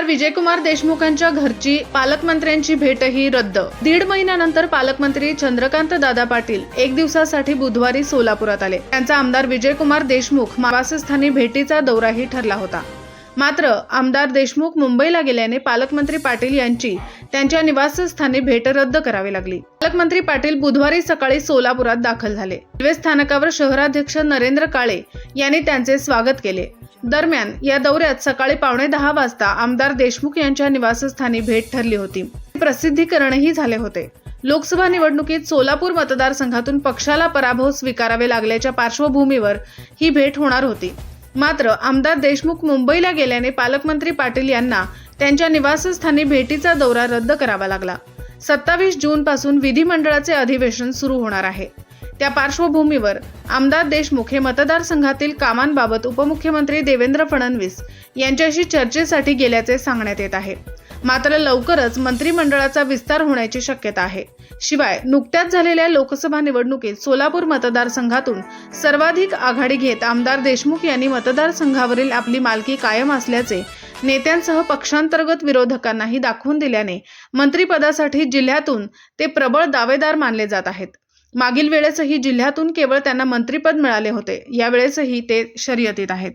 आमदार विजयकुमार देशमुखांच्या घरची पालकमंत्र्यांची भेटही रद्द. दीड महिन्यानंतर पालकमंत्री चंद्रकांत दादा पाटील एक दिवसासाठी बुधवारी सोलापुरात आले. त्यांचा आमदार विजयकुमार देशमुख निवासस्थानी भेटीचा दौराही ठरला होता. मात्र आमदार देशमुख मुंबईला गेल्याने पालकमंत्री पाटील यांची त्यांच्या निवासस्थानी भेट रद्द करावी लागली. पालकमंत्री पाटील बुधवारी सकाळी सोलापुरात दाखल झाले. रेल्वे स्थानकावर शहराध्यक्ष नरेंद्र काळे यांनी त्यांचे स्वागत केले. दरम्यान या दौऱ्यात सकाळी पावणे दहा वाजता आमदार देशमुख यांच्या निवासस्थानी भेट ठरली होती. प्रसिद्धीकरणही झाले होते. लोकसभा निवडणुकीत सोलापूर मतदारसंघातून पक्षाला पराभव स्वीकारावे लागल्याच्या पार्श्वभूमीवर ही भेट होणार होती. मात्र आमदार देशमुख मुंबईला गेल्याने पालकमंत्री पाटील यांना त्यांच्या निवासस्थानी भेटीचा दौरा रद्द करावा लागला. सत्तावीस जून पासून विधिमंडळाचे अधिवेशन सुरू होणार आहे. त्या पार्श्वभूमीवर आमदार देशमुख हे मतदारसंघातील कामांबाबत उपमुख्यमंत्री देवेंद्र फडणवीस यांच्याशी चर्चेसाठी गेल्याचे सांगण्यात येत आहे. मात्र लवकरच मंत्रिमंडळाचा विस्तार होण्याची शक्यता आहे. शिवाय नुकत्याच झालेल्या लोकसभा निवडणुकीत सोलापूर मतदारसंघातून सर्वाधिक आघाडी घेत आमदार देशमुख यांनी मतदारसंघावरील आपली मालकी कायम असल्याचे नेत्यांसह पक्षांतर्गत विरोधकांनाही दाखवून दिल्याने मंत्रिपदासाठी जिल्ह्यातून ते प्रबळ दावेदार मानले जात आहेत. मागील वेळेसही जिल्ह्यातून केवळ त्यांना मंत्रिपद मिळाले होते. यावेळेसही ते शर्यतीत आहेत.